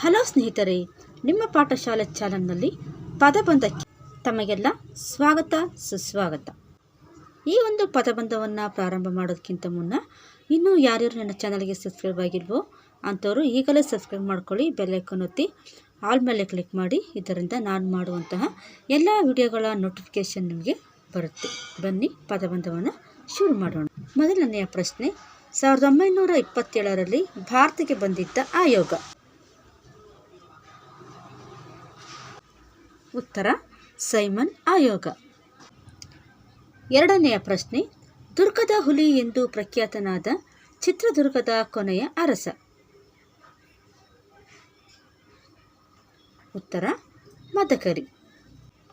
Hello ಸ್ನೇಹಿತರೆ, ನಿಮ್ಮ ಪಾಠಶಾಲೆ ಚಾನಲ್ನಲ್ಲಿ ಪದಬಂಧಕ್ಕೆ ತಮಗೆಲ್ಲ ಸ್ವಾಗತ, ಸುಸ್ವಾಗತ. ಈ ಒಂದು ಪದಬಂಧವನ್ನು ಪ್ರಾರಂಭ ಮಾಡೋದಕ್ಕಿಂತ ಮುನ್ನ ಇನ್ನೂ ಯಾರ್ಯಾರು ನನ್ನ ಚಾನಲ್ಗೆ ಸಬ್ಸ್ಕ್ರೈಬ್ ಆಗಿಲ್ವೋ ಅಂಥವರು ಈಗಲೇ ಸಬ್ಸ್ಕ್ರೈಬ್ ಮಾಡ್ಕೊಳ್ಳಿ ಬೆಲ್ಲೈಕನ್ ಒತ್ತಿ, ಆಲ್ ಮೇಲೆ ಕ್ಲಿಕ್ ಮಾಡಿ, ಇದರಿಂದ ನಾನು ಮಾಡುವಂತಹ ಎಲ್ಲ ವಿಡಿಯೋಗಳ ನೋಟಿಫಿಕೇಷನ್ ನಿಮಗೆ ಬರುತ್ತೆ. ಬನ್ನಿ, ಪದಬಂಧವನ್ನು ಶುರು ಮಾಡೋಣ. ಮೊದಲನೆಯ ಪ್ರಶ್ನೆ, ಸಾವಿರದ ಒಂಬೈನೂರ ಇಪ್ಪತ್ತೇಳರಲ್ಲಿ ಭಾರತಕ್ಕೆ ಬಂದಿದ್ದ ಆಯೋಗ ಉತ್ತರ, ಸೈಮನ್ ಆಯೋಗ. ಎರಡನೆಯ ಪ್ರಶ್ನೆ, ದುರ್ಗದ ಹುಲಿ ಎಂದು ಪ್ರಖ್ಯಾತನಾದ ಚಿತ್ರದುರ್ಗದ ಕೊನೆಯ ಅರಸ. ಉತ್ತರ, ಮದಕರಿ.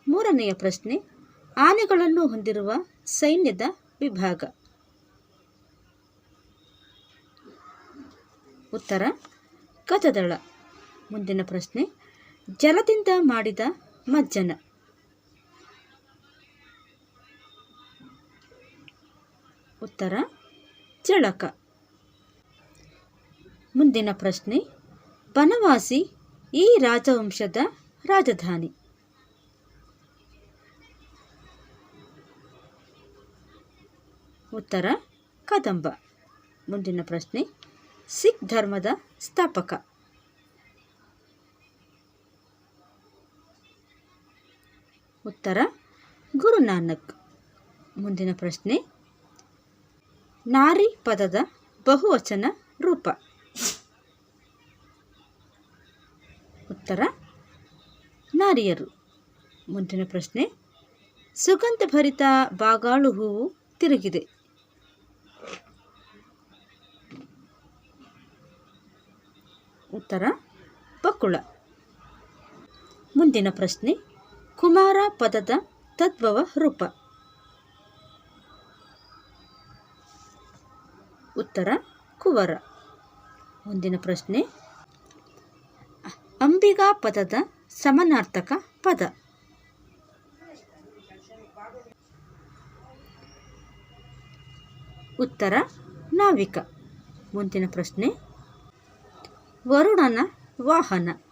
ಮೂರನೆಯ ಪ್ರಶ್ನೆ, ಆನೆಗಳನ್ನು ಹೊಂದಿರುವ ಸೈನ್ಯದ ವಿಭಾಗ. ಉತ್ತರ ಗಜದಳ ಮುಂದಿನ ಪ್ರಶ್ನೆ, ಜಲದಿಂದ ಮಾಡಿದ ಮಜ್ಜನ. ಉತ್ತರ, ಚಳಕ. ಮುಂದಿನ ಪ್ರಶ್ನೆ, ಬನವಾಸಿ ಈ ರಾಜವಂಶದ ರಾಜಧಾನಿ. ಉತ್ತರ, ಕದಂಬ. ಮುಂದಿನ ಪ್ರಶ್ನೆ, ಸಿಖ್ ಧರ್ಮದ ಸ್ಥಾಪಕ. ಉತ್ತರ, ಗುರುನಾನಕ್. ಮುಂದಿನ ಪ್ರಶ್ನೆ. ನಾರಿ ಪದದ ಬಹುವಚನ ರೂಪ. ಉತ್ತರ, ನಾರಿಯರು. ಮುಂದಿನ ಪ್ರಶ್ನೆ. ಸುಗಂಧಭರಿತ ಬಾಗಾಳು ಹೂವು ತಿರುಗಿದೆ. ಉತ್ತರ ಬಕುಳ ಮುಂದಿನ ಪ್ರಶ್ನೆ. ಕುಮಾರ ಪದದ ತದ್ಭವ ರೂಪ. ಉತ್ತರ, ಕುವರ. ಮುಂದಿನ ಪ್ರಶ್ನೆ. ಅಂಬಿಗಾ ಪದದ ಸಮನಾರ್ಥಕ ಪದ. ಉತ್ತರ, ನಾವಿಕ. ಮುಂದಿನ ಪ್ರಶ್ನೆ. ವರುಣನ ವಾಹನ.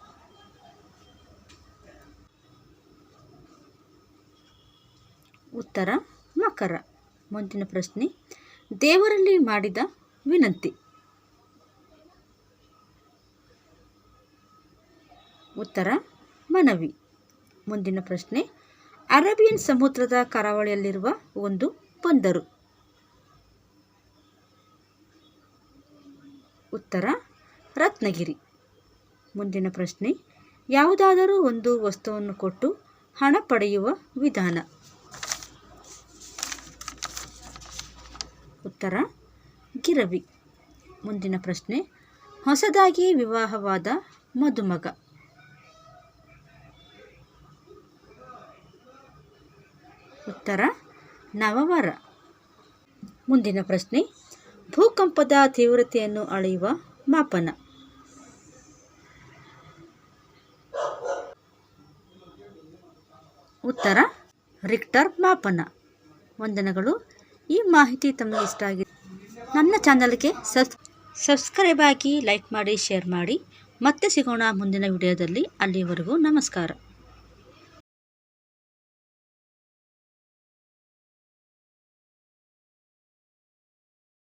ಉತ್ತರ, ಮಕರ. ಮುಂದಿನ ಪ್ರಶ್ನೆ, ದೇವರಲ್ಲಿ ಮಾಡಿದ ವಿನಂತಿ. ಉತ್ತರ, ಮನವಿ. ಮುಂದಿನ ಪ್ರಶ್ನೆ, ಅರೇಬಿಯನ್ ಸಮುದ್ರದ ಕರಾವಳಿಯಲ್ಲಿರುವ ಒಂದು ಬಂದರು. ಉತ್ತರ, ರತ್ನಗಿರಿ. ಮುಂದಿನ ಪ್ರಶ್ನೆ, ಯಾವುದಾದರೂ ಒಂದು ವಸ್ತುವನ್ನು ಕೊಟ್ಟು ಹಣ ಪಡೆಯುವ ವಿಧಾನ. ಉತ್ತರ, ಗಿರವಿ. ಮುಂದಿನ ಪ್ರಶ್ನೆ, ಹೊಸದಾಗಿ ವಿವಾಹವಾದ ಮದುಮಗ. ಉತ್ತರ, ನವವರ. ಮುಂದಿನ ಪ್ರಶ್ನೆ, ಭೂಕಂಪದ ತೀವ್ರತೆಯನ್ನು ಅಳೆಯುವ ಮಾಪನ. ಉತ್ತರ, ರಿಕ್ಟರ್ ಮಾಪನ. ವಂದನೆಗಳು. ಈ ಮಾಹಿತಿ ತಮಗೆ ಇಷ್ಟ ಆಗಿದೆ ನನ್ನ ಚಾನಲ್ಗೆ ಸಬ್ಸ್ ಸಬ್ಸ್ಕ್ರೈಬ್ ಆಗಿ ಲೈಕ್ ಮಾಡಿ, ಶೇರ್ ಮಾಡಿ. ಮತ್ತೆ ಸಿಗೋಣ ಮುಂದಿನ ವಿಡಿಯೋದಲ್ಲಿ. ಅಲ್ಲಿವರೆಗೂ ನಮಸ್ಕಾರ.